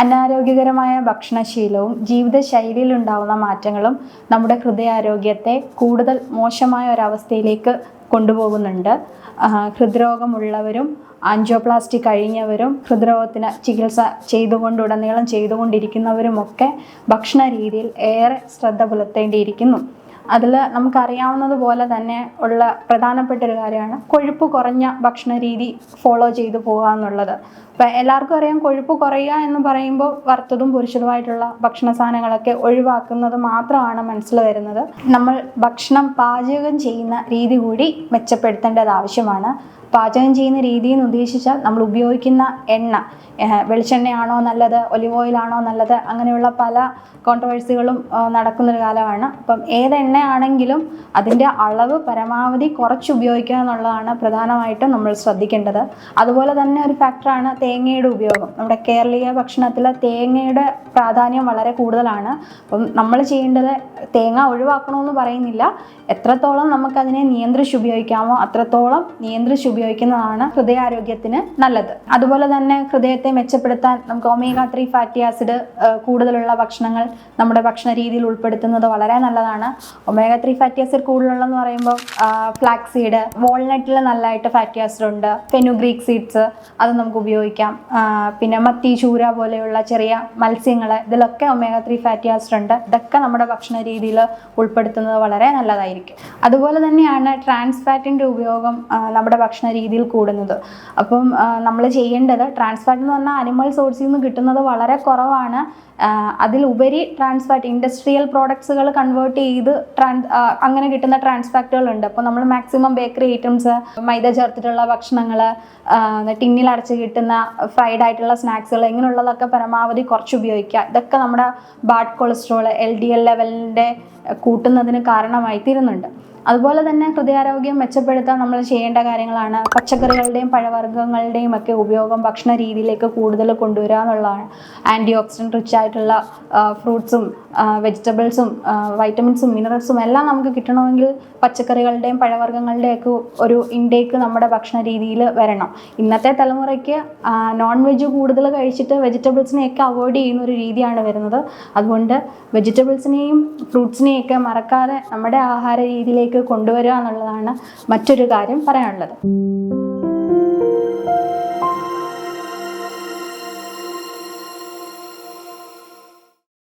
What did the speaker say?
അനാരോഗ്യകരമായ ഭക്ഷണശീലവും ജീവിതശൈലിയിൽ ഉണ്ടാവുന്ന മാറ്റങ്ങളും നമ്മുടെ ഹൃദയാരോഗ്യത്തെ കൂടുതൽ മോശമായ ഒരവസ്ഥയിലേക്ക് കൊണ്ടുപോകുന്നുണ്ട്. ഹൃദ്രോഗമുള്ളവരും ആൻജിയോപ്ലാസ്റ്റി കഴിഞ്ഞവരും ഹൃദ്രോഗത്തിന് ചികിത്സ ചെയ്തുകൊണ്ട് ഉടനീളം ചെയ്തുകൊണ്ടിരിക്കുന്നവരുമൊക്കെ ഭക്ഷണ രീതിയിൽ ഏറെ ശ്രദ്ധ പുലർത്തേണ്ടിയിരിക്കുന്നു. അതിൽ നമുക്കറിയാവുന്നത് പോലെ തന്നെ ഉള്ള പ്രധാനപ്പെട്ട ഒരു കാര്യമാണ് കൊഴുപ്പ് കുറഞ്ഞ ഭക്ഷണ രീതി ഫോളോ ചെയ്തു പോകുക എന്നുള്ളത്. ഇപ്പം എല്ലാവർക്കും അറിയാം കൊഴുപ്പ് കുറയുക എന്ന് പറയുമ്പോൾ വറുത്തതും പൊരിച്ചതുമായിട്ടുള്ള ഭക്ഷണ സാധനങ്ങളൊക്കെ ഒഴിവാക്കുന്നത് മാത്രമാണ് മനസ്സിൽ വരുന്നത്. നമ്മൾ ഭക്ഷണം പാചകം ചെയ്യുന്ന രീതി കൂടി മെച്ചപ്പെടുത്തേണ്ടത് ആവശ്യമാണ്. പാചകം ചെയ്യുന്ന രീതി എന്ന് ഉദ്ദേശിച്ചാൽ നമ്മൾ ഉപയോഗിക്കുന്ന എണ്ണ. വെളിച്ചെണ്ണയാണോ നല്ലത് ഒലിവ് ഓയിലാണോ നല്ലത് അങ്ങനെയുള്ള പല കോൺട്രവേഴ്സികളും നടക്കുന്നൊരു കാലമാണ്. അപ്പം ഏതെണ്ണയാണെങ്കിലും അതിന്റെ അളവ് പരമാവധി കുറച്ച് ഉപയോഗിക്കുക എന്നുള്ളതാണ് പ്രധാനമായിട്ടും നമ്മൾ ശ്രദ്ധിക്കേണ്ടത്. അതുപോലെ തന്നെ ഒരു ഫാക്ടറാണ് തേങ്ങയുടെ ഉപയോഗം. നമ്മുടെ കേരളീയ ഭക്ഷണത്തിൽ തേങ്ങയുടെ പ്രാധാന്യം വളരെ കൂടുതലാണ്. അപ്പം നമ്മൾ ചെയ്യേണ്ടത് തേങ്ങ ഒഴിവാക്കണമെന്ന് പറയുന്നില്ല. എത്രത്തോളം നമുക്കതിനെ നിയന്ത്രിച്ച് ഉപയോഗിക്കാമോ അത്രത്തോളം നിയന്ത്രിച്ച് ഉപയോഗിക്കുന്നതാണ് ഹൃദയാരോഗ്യത്തിന് നല്ലത്. അതുപോലെ തന്നെ ഹൃദയത്തെ മെച്ചപ്പെടുത്താൻ നമുക്ക് ഒമേഗ ത്രീ ഫാറ്റി ആസിഡ് കൂടുതലുള്ള ഭക്ഷണങ്ങൾ നമ്മുടെ ഭക്ഷണ രീതിയിൽ ഉൾപ്പെടുത്തുന്നത് വളരെ നല്ലതാണ്. ഒമേഗ ത്രീ ഫാറ്റി ആസിഡ് കൂടുതലുള്ളതെന്ന് പറയുമ്പോൾ ഫ്ലാക്സ് സീഡ് വാൾനട്ടിൽ നല്ലതായിട്ട് ഫാറ്റി ആസിഡ് ഉണ്ട്. ഫെനുഗ്രീക് സീഡ്സ് അത് നമുക്ക് ഉപയോഗിക്കാം. പിന്നെ മത്തി ചൂര പോലെയുള്ള ചെറിയ മത്സ്യങ്ങൾ ഇതിലൊക്കെ ഒമേഗ ത്രീ ഫാറ്റി ആസിഡ് ഉണ്ട്. ഇതൊക്കെ നമ്മുടെ ഭക്ഷണ രീതിയിൽ ഉൾപ്പെടുത്തുന്നത് വളരെ നല്ലതായിരിക്കും. അതുപോലെ തന്നെയാണ് ട്രാൻസ് ഫാറ്റിന്റെ ഉപയോഗം നമ്മുടെ ഭക്ഷണ രീതിയിൽ കൂടുന്നത്. അപ്പം നമ്മൾ ചെയ്യേണ്ടത് ട്രാൻസ്ഫാറ്റ് എന്ന് പറഞ്ഞാൽ അനിമൽ സോഴ്സിൽ നിന്ന് കിട്ടുന്നത് വളരെ കുറവാണ്. അതിലുപരി ട്രാൻസ്ഫാറ്റ് ഇൻഡസ്ട്രിയൽ പ്രോഡക്ട്സുകൾ കൺവേർട്ട് ചെയ്ത് ട്രാൻ അങ്ങനെ കിട്ടുന്ന ട്രാൻസ്ഫാക്റ്റുകളുണ്ട് അപ്പോൾ നമ്മൾ മാക്സിമം ബേക്കറി ഐറ്റംസ് മൈദ ചേർത്തിട്ടുള്ള ഭക്ഷണങ്ങൾ ടിന്നിൽ അടച്ച് കിട്ടുന്ന ഫ്രൈഡ് ആയിട്ടുള്ള സ്നാക്സുകൾ ഇങ്ങനെയുള്ളതൊക്കെ പരമാവധി കുറച്ച് ഉപയോഗിക്കുക ഇതൊക്കെ നമ്മുടെ bad cholesterol L D L ലെവലിന്റെ കൂട്ടുന്നതിന് കാരണമായി തീരുന്നുണ്ട് അതുപോലെ തന്നെ ഹൃദയാരോഗ്യം മെച്ചപ്പെടുത്താൻ നമ്മൾ ചെയ്യേണ്ട കാര്യങ്ങളാണ്. പച്ചക്കറികളുടെയും പഴവർഗങ്ങളുടെയും ഒക്കെ ഉപയോഗം ഭക്ഷണ രീതിയിലേക്ക് കൂടുതൽ കൊണ്ടുവരിക എന്നുള്ളതാണ്. ആന്റി ഓക്സിഡന്റ് റിച്ച് ആയിട്ടുള്ള ഫ്രൂട്ട്സും വെജിറ്റബിൾസും വൈറ്റമിൻസും മിനറൽസും എല്ലാം നമുക്ക് കിട്ടണമെങ്കിൽ പച്ചക്കറികളുടെയും പഴവർഗങ്ങളുടെയും ഒക്കെ ഒരു ഇൻടേക്ക് നമ്മുടെ ഭക്ഷണ രീതിയിൽ വരണം. ഇന്നത്തെ തലമുറയ്ക്ക് നോൺ വെജ് കൂടുതൽ കഴിച്ചിട്ട് വെജിറ്റബിൾസിനെയൊക്കെ അവോയ്ഡ് ചെയ്യുന്ന ഒരു രീതിയാണ് വരുന്നത്. അതുകൊണ്ട് വെജിറ്റബിൾസിനെയും ഫ്രൂട്ട്സിനെയും ഒക്കെ മറക്കാതെ നമ്മുടെ ആഹാര രീതിയിലേക്ക് കൊണ്ടുവരിക എന്നുള്ളതാണ് മറ്റൊരു കാര്യം പറയാനുള്ളത്.